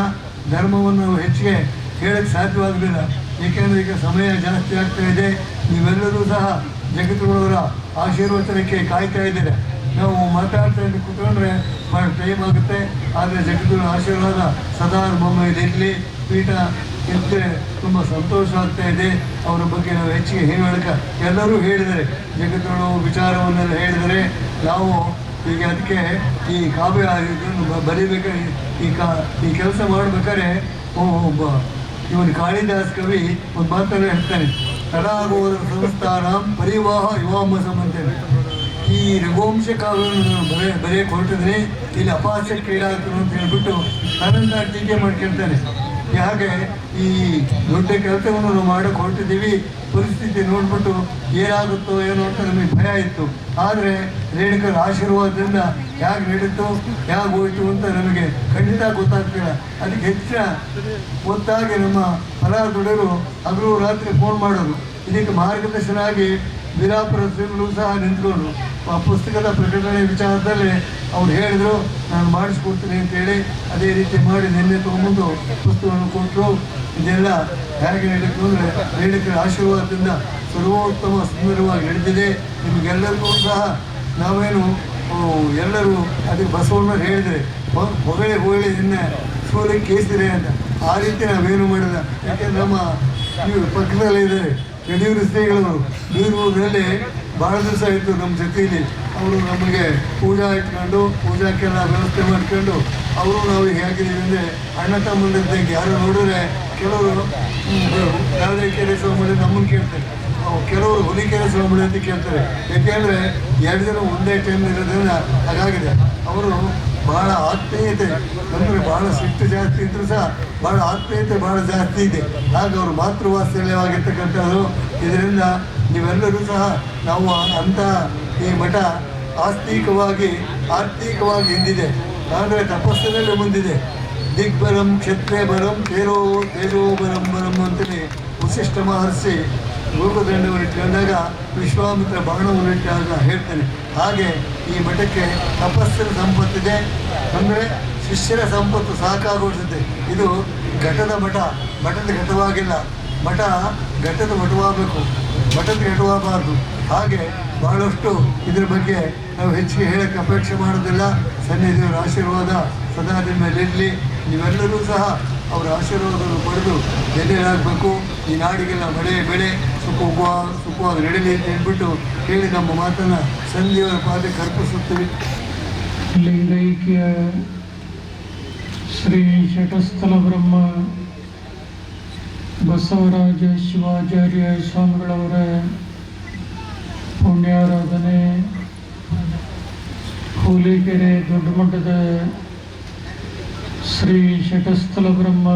ಧರ್ಮವನ್ನು ಹೆಚ್ಚಿಗೆ ಹೇಳಕ್ಕೆ ಸಾಧ್ಯವಾಗಲಿಲ್ಲ. ಏಕೆಂದರೆ ಈಗ ಸಮಯ ಜಾಸ್ತಿ ಆಗ್ತಾ ಇದೆ. ನೀವೆಲ್ಲರೂ ಸಹ ಜಗತ್ತುಗಳವರ ಆಶೀರ್ವಚನಕ್ಕೆ ಕಾಯ್ತಾ ಇದ್ದೀರಾ. ನಾವು ಮಾತಾಡ್ತಾ ಕೂತ್ಕೊಂಡ್ರೆ ಭಾಳ ಟೈಮ್ ಆಗುತ್ತೆ. ಆದರೆ ಜಗತ್ತುಗಳ ಆಶೀರ್ವಾದ ಸದಾ ನಮ್ಮ ಇರಲಿ ಪೀಠ ಇದ್ದರೆ ತುಂಬ ಸಂತೋಷ ಆಗ್ತಾ ಇದೆ. ಅವರ ಬಗ್ಗೆ ನಾವು ಹೆಚ್ಚಿಗೆ ಏನು ಹೇಳಕ ಎಲ್ಲರೂ ಹೇಳಿದರೆ ಜಗತ್ತು ವಿಚಾರವನ್ನೆಲ್ಲ ಹೇಳಿದರೆ ನಾವು ಈಗ ಅದಕ್ಕೆ ಈ ಕಾವ್ಯ ಇದನ್ನು ಬರೀಬೇಕಾದ್ರೆ ಈ ಕಾ, ಈ ಕೆಲಸ ಮಾಡಬೇಕಾದ್ರೆ ಒಬ್ಬ ಇವನು ಕಾಳಿದಾಸ್ ಕವಿ ಒಂದು ಮಾತನ್ನು ಹೇಳ್ತಾನೆ. ತಡಾಗುವುದರ ಸಂಸ್ಥಾನ ಪರಿವಾಹ ಯುವಾಮಸಂ ಅಂತೇಳಿ. ಈ ರಘುವಂಶ ಕಾವ್ಯವನ್ನು ಬರೆಯ ಬರೆ ಬರೆಯಕ್ಕೆ ಹೊರಟಿದ್ರೆ ಇಲ್ಲಿ ಅಪಾಸ್ಯಕ್ಕೆ ಈಡಾಗ್ತದೆ ಅಂತ ಹೇಳ್ಬಿಟ್ಟು ನನ್ನ ಟೀಕೆ ಮಾಡ್ಕೊಳ್ತಾನೆ ಹಾಗೆ ಈ ದೊಡ್ಡ ಕೆಲಸವನ್ನು ನಾವು ಮಾಡಕ್ಕೆ ಪರಿಸ್ಥಿತಿ ನೋಡ್ಬಿಟ್ಟು ಏನಾಗುತ್ತೋ ಏನೋ ಅಂತ ನಮಗೆ ಭಯ ಇತ್ತು. ಆದರೆ ರೇಣುಕರ ಆಶೀರ್ವಾದದಿಂದ ಹೇಗೆ ನಡೀತು, ಹೇಗೆ ಹೋಯಿತು ಅಂತ ನಮಗೆ ಖಂಡಿತ ಗೊತ್ತಾಗ್ತಿಲ್ಲ. ಅದಕ್ಕೆ ಹೆಚ್ಚಿನ ಗೊತ್ತಾಗಿ ನಮ್ಮ ಫಲಾನುಭವಿಗಳು ಹಗಲು ರಾತ್ರಿ ಫೋನ್ ಮಾಡೋರು. ಇದಕ್ಕೆ ಮಾರ್ಗದರ್ಶನ ಆಗಿ ವೀರಾಪುರ ಶ್ರೀಗಳು ಸಹ ನಿಂತ್ಕೊಂಡು ಆ ಪುಸ್ತಕದ ಪ್ರಕಟಣೆ ವಿಚಾರದಲ್ಲಿ ಅವ್ರು ಹೇಳಿದ್ರು, ನಾನು ಮಾಡಿಸ್ಕೊಡ್ತೀನಿ ಅಂತೇಳಿ ಅದೇ ರೀತಿ ಮಾಡಿ ನಿನ್ನೆ ತೊಗೊಂಬಂದು ಪುಸ್ತಕವನ್ನು ಕೊಟ್ಟರು ಇದೆಲ್ಲ ಹೇಗೆ ಹೇಳಿದ್ರು ಅಂದರೆ ಹೇಳಿಕೆ ಆಶೀರ್ವಾದದಿಂದ ಸರ್ವೋತ್ತಮ ಸುಂದರವಾಗಿ ಹಿಡಿದಿದೆ ನಿಮಗೆಲ್ಲರಿಗೂ ಸಹ ನಾವೇನು ಎಲ್ಲರೂ ಅದಕ್ಕೆ ಬಸವಣ್ಣ ಹೇಳಿದರೆ ಹೊಗಳೆ ಹೊಗಳೆ ನಿನ್ನೆ ಸೂರ್ಯ ಕೇಸಿದೆ ಅಂತ. ಆ ರೀತಿ ನಾವೇನು ಮಾಡಿಲ್ಲ. ಯಾಕೆಂದ್ರೆ ನಮ್ಮ ಪಕ್ಕದಲ್ಲೇ ಇದ್ದಾರೆ. ಯಡಿಯೂರು ನೀರು ಮೇಲೆ ಭಾಳ ದಿವಸ ಇತ್ತು ನಮ್ಮ ಜೊತೆಯಲ್ಲಿ. ಅವರು ನಮಗೆ ಪೂಜಾ ಇಟ್ಕೊಂಡು, ಪೂಜಾಕ್ಕೆಲ್ಲ ವ್ಯವಸ್ಥೆ ಮಾಡ್ಕೊಂಡು ಅವರು ನಾವು ಹೇಗಿದ್ದೀವಿ ಅಂದರೆ ಅಣ್ಣ ತಮ್ಮಂದಿದ್ದಂಗೆ ಯಾರು ನೋಡಿದ್ರೆ ಕೆಲವರು ಯಾವುದೇ ಕೆರೆ ಸ್ವಾಮಿ ನಮ್ಮನ್ನು ಕೇಳ್ತಾರೆ. ಕೆಲವರು ಕೆಲವರು ಕೆಲಸ ಮಾಡಿ ಅಂತ ಕೇಳ್ತಾರೆ. ಯಾಕೆಂದರೆ ಎರಡು ಜನ ಒಂದೇ ಟೈಮ್ ಇರೋದ್ರಿಂದ ಹಾಗಾಗಿದೆ. ಅವರು ಭಾಳ ಆತ್ಮೀಯತೆ, ಅಂದರೆ ಭಾಳ ಸಿಟ್ಟು ಜಾಸ್ತಿ ಇದ್ದರೂ ಸಹ ಬಹಳ ಆತ್ಮೀಯತೆ ಬಹಳ ಜಾಸ್ತಿ ಇದೆ. ಹಾಗೆ ಅವರು ಮಾತೃವಾತ್ಸಲ್ಯವಾಗಿರ್ತಕ್ಕಂಥದ್ದು ಇದರಿಂದ ನೀವೆಲ್ಲರೂ ಸಹ ನಾವು ಅಂಥ ಈ ಮಠ ಆಸ್ತಿಕವಾಗಿ, ಆರ್ಥಿಕವಾಗಿ ಹಿಂದಿದೆ. ಆದರೆ ತಪಸ್ಸಿನಲ್ಲಿ ಮುಂದಿದೆ. ದಿಗ್ಬರಂ ಕ್ಷತ್ರೆ ಬರಂ ತೇರೋ ತೇಜೋ ಬರಂ ಬರಂ ಅಂತಲೇ ವಸಿಷ್ಠ ಮಹರ್ಷಿ ರೂಪದಂಡವನ್ನು ಇಟ್ಕೊಂಡಾಗ ವಿಶ್ವಾಮಿತ್ರ ಬಾಣವನ್ನು ಇಟ್ಟಾಗ ಹೇಳ್ತೇನೆ. ಹಾಗೆ ಈ ಮಠಕ್ಕೆ ತಪಸ್ಸಿನ ಸಂಪತ್ತಿದೆ. ಅಂದರೆ ಶಿಷ್ಯರ ಸಂಪತ್ತು ಸಾಕಾಗುತ್ತದೆ ಇದು ಘಟದ ಮಠ, ಮಠದ ಘಟವಾಗಿಲ್ಲ. ಮಠ ಘಟದ ಮಠವಾಗಬೇಕು. ಮಠದ ಘಟವಾಗಬಾರ್ದು. ಹಾಗೆ ಬಹಳಷ್ಟು ಇದ್ರ ಬಗ್ಗೆ ನಾವು ಹೆಚ್ಚಿಗೆ ಹೇಳಕ್ಕೆ ಅಪೇಕ್ಷೆ ಮಾಡೋದಿಲ್ಲ. ಸನ್ನಿಧಿಯವರ ಆಶೀರ್ವಾದ ಸದಾ ನಿಮ್ಮ ಇರಲಿ. ನೀವೆಲ್ಲರೂ ಸಹ ಅವರ ಆಶೀರ್ವಾದವನ್ನು ಪಡೆದು ಗೆದ್ದೆಯಾಗಬೇಕು ಈ ನಾಡಿಗೆಲ್ಲ ಮಳೆ, ಬೆಳೆ ಸುಖ ಸುಖವಾಗಿ ನಡೀಲಿ ಅಂತ ಹೇಳ್ಬಿಟ್ಟು ಹೇಳಿ ನಮ್ಮ ಮಾತನ್ನು ಸಂಧಿಯವರ ಪಾದಕ್ಕೆ ಅರ್ಪಿಸುತ್ತೀವಿ. ಲಿಂಗೈಕ್ಯ ಶ್ರೀ ಶಟಸ್ಥಲ ಬ್ರಹ್ಮ ಬಸವರಾಜ ಶಿವಾಚಾರ್ಯ ಸ್ವಾಮಿಗಳವರ, ಪುಣ್ಯಾರಾಧನೆ, ಹೂಲಿಕೆರೆ ದೊಡ್ಡ ಶ್ರೀ ಶಟಸ್ಥಲ ಬ್ರಹ್ಮ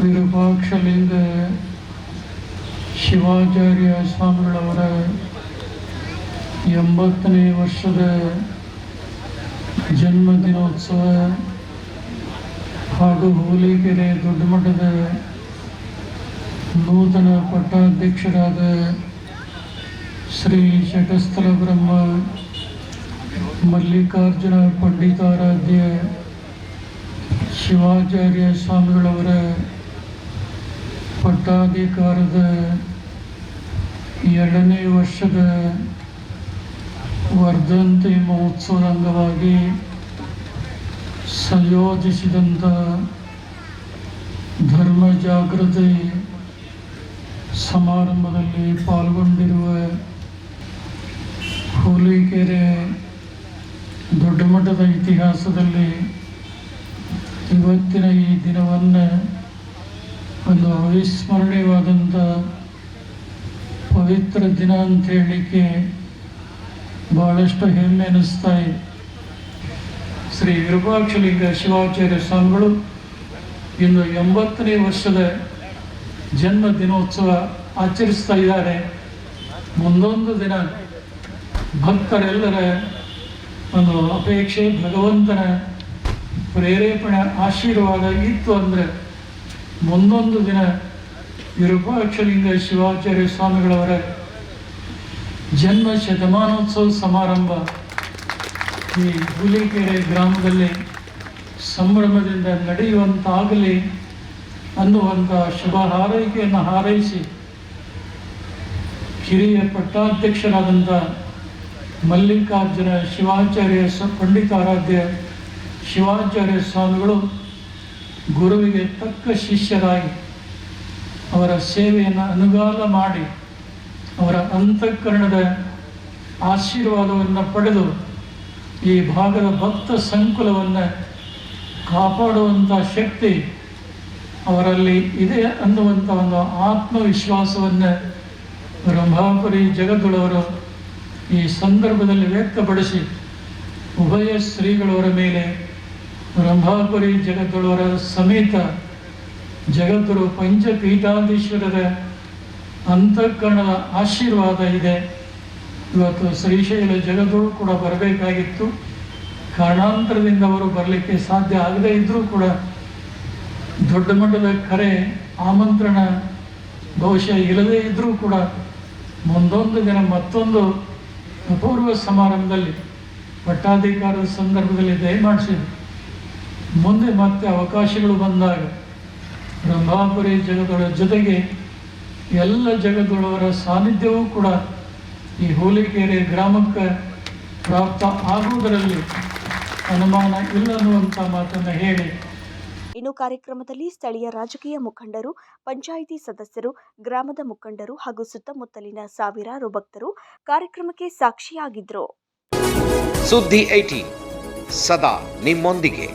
ವಿರೂಪಾಕ್ಷಲಿಂಗ ಶಿವಾಚಾರ್ಯ ಸ್ವಾಮಿಗಳವರ, ಎಂಬತ್ತನೇ ವರ್ಷದ ಜನ್ಮದಿನೋತ್ಸವ ಹಾಗೂ ಹೂಲಿಕೆರೆ ದೊಡ್ಡ ಮಟ್ಟದ ನೂತನ ಪಟ್ಟಾಧ್ಯಕ್ಷರಾದ ಶ್ರೀ ಶಟಸ್ಥಲ ಬ್ರಹ್ಮ, ಮಲ್ಲಿಕಾರ್ಜುನ ಪಂಡಿತಾರಾಧ್ಯ, ಶಿವಾಚಾರ್ಯ ಸ್ವಾಮಿಗಳವರ ಪಟ್ಟಾಧಿಕಾರದ ಎರಡನೇ ವರ್ಷದ ವರ್ಧಂತಿ ಮಹೋತ್ಸವದ ಅಂಗವಾಗಿ ಸಂಯೋಜಿಸಿದಂಥ ಧರ್ಮ ಜಾಗೃತಿ ಸಮಾರಂಭದಲ್ಲಿ ಪಾಲ್ಗೊಂಡಿರುವ ಹುಲಿಕೆರೆ ದೊಡ್ಡ ಮಟ್ಟದ ಇತಿಹಾಸದಲ್ಲಿ ಇವತ್ತಿನ ಈ ದಿನವನ್ನು ಒಂದು ಅವಿಸ್ಮರಣೀಯವಾದಂಥ ಪವಿತ್ರ ದಿನ ಅಂತ ಹೇಳಲಿಕ್ಕೆ ಬಹಳಷ್ಟು ಹೆಮ್ಮೆ ಅನ್ನಿಸ್ತಾ ಇದೆ. ಶ್ರೀ ವಿರೂಪಾಕ್ಷಲಿಂಗ ಶಿವಾಚಾರ್ಯ ಸ್ವಾಮಿಗಳು ಇನ್ನು ಎಂಬತ್ತನೇ ವರ್ಷದ ಜನ್ಮ ದಿನೋತ್ಸವ ಆಚರಿಸ್ತಾ ಇದ್ದಾರೆ. ಮುಂದೊಂದು ದಿನ ಭಕ್ತರೆಲ್ಲರ ಒಂದು ಅಪೇಕ್ಷೆ, ಭಗವಂತನ ಪ್ರೇರೇಪಣೆ, ಆಶೀರ್ವಾದ ಇತ್ತು ಅಂದರೆ ಮುಂದೊಂದು ದಿನ ವಿರೂಪಾಕ್ಷಲಿಂಗ ಶಿವಾಚಾರ್ಯ ಸ್ವಾಮಿಗಳವರ ಜನ್ಮ ಶತಮಾನೋತ್ಸವ ಸಮಾರಂಭ ಈ ಹುಲಿಕೆರೆ ಗ್ರಾಮದಲ್ಲಿ ಸಂಭ್ರಮದಿಂದ ನಡೆಯುವಂತಾಗಲಿ ಅನ್ನುವಂಥ ಶುಭ ಹಾರೈಕೆಯನ್ನು ಹಾರೈಸಿ ಕಿರಿಯ ಪಟ್ಟಾಧ್ಯಕ್ಷರಾದಂಥ ಮಲ್ಲಿಕಾರ್ಜುನ ಶಿವಾಚಾರ್ಯ ಸ ಪಂಡಿತಾರಾಧ್ಯ ಶಿವಾಚಾರ್ಯ ಸ್ವಾಮಿಗಳು ಗುರುವಿಗೆ ತಕ್ಕ ಶಿಷ್ಯರಾಗಿ ಅವರ ಸೇವೆಯನ್ನು ಅನುಗಾಲ ಮಾಡಿ ಅವರ ಅಂತಃಕರಣದ ಆಶೀರ್ವಾದವನ್ನು ಪಡೆದು ಈ ಭಾಗದ ಭಕ್ತ ಸಂಕುಲವನ್ನು ಕಾಪಾಡುವಂಥ ಶಕ್ತಿ ಅವರಲ್ಲಿ ಇದೆ ಅನ್ನುವಂಥ ಒಂದು ಆತ್ಮವಿಶ್ವಾಸವನ್ನು ರಂಭಾಪುರಿ ಜಗದ್ಗುಳವರು ಈ ಸಂದರ್ಭದಲ್ಲಿ ವ್ಯಕ್ತಪಡಿಸಿ ಉಭಯ ಶ್ರೀಗಳವರ ಮೇಲೆ ಬ್ರಹ್ಮಾಪುರಿ ಜಗದ್ಗುರುವರ ಸಮೇತ ಜಗದ್ಗುರು ಪಂಚಪೀಠಾಧೀಶ್ವರರ ಅಂತಃಕರಣದ ಆಶೀರ್ವಾದ ಇದೆ. ಇವತ್ತು ಶ್ರೀಶೈಲ ಜಗದ್ಗುರು ಕೂಡ ಬರಬೇಕಾಗಿತ್ತು. ಕಾರಣಾಂತರದಿಂದ ಅವರು ಬರಲಿಕ್ಕೆ ಸಾಧ್ಯ ಆಗದೇ ಇದ್ದರೂ ಕೂಡ ದೊಡ್ಡ ಮಟ್ಟದ ಕರೆ ಆಮಂತ್ರಣ ಬಹುಶಃ ಇಲ್ಲದೇ ಇದ್ದರೂ ಕೂಡ ಮುಂದೊಂದು ದಿನ ಮತ್ತೊಂದು ಅಪೂರ್ವ ಸಮಾರಂಭದಲ್ಲಿ ಪಟ್ಟಾಧಿಕಾರದ ಸಂದರ್ಭದಲ್ಲಿ ದಯಮಾಡಿಸಿದ್ರು ಮುಂದೆ ಮತ್ತೆ ಅವಕಾಶಗಳು ಬಂದಾಗ ರಂಭಾಪುರಿ ಜಗದೊಳ ಜೊತೆಗೆ ಎಲ್ಲ ಜಗದೊಳವರ ಸಾನ್ನಿಧ್ಯವೂ ಕೂಡ ಈ ಹೋಲಿಕೆರೆ ಗ್ರಾಮಕ್ಕೆ ಪ್ರಾಪ್ತ ಆಗುವುದರಲ್ಲಿ ಅನುಮಾನ ಇಲ್ಲ ಅನ್ನುವಂಥ ಮಾತನ್ನು ಹೇಳಿ. ಇನ್ನು ಕಾರ್ಯಕ್ರಮದಲ್ಲಿ ಸ್ಥಳೀಯ ರಾಜಕೀಯ ಮುಖಂಡರು ಪಂಚಾಯಿತಿ ಸದಸ್ಯರು ಗ್ರಾಮದ ಮುಖಂಡರು ಹಾಗೂ ಸುತ್ತಮುತ್ತಲಿನ ಸಾವಿರಾರು ಭಕ್ತರು ಕಾರ್ಯಕ್ರಮಕ್ಕೆ ಸಾಕ್ಷಿಯಾಗಿದ್ದರು ಸುದ್ದಿ ಐಟಿ ಸದಾ ನಿಮ್ಮೊಂದಿಗೆ.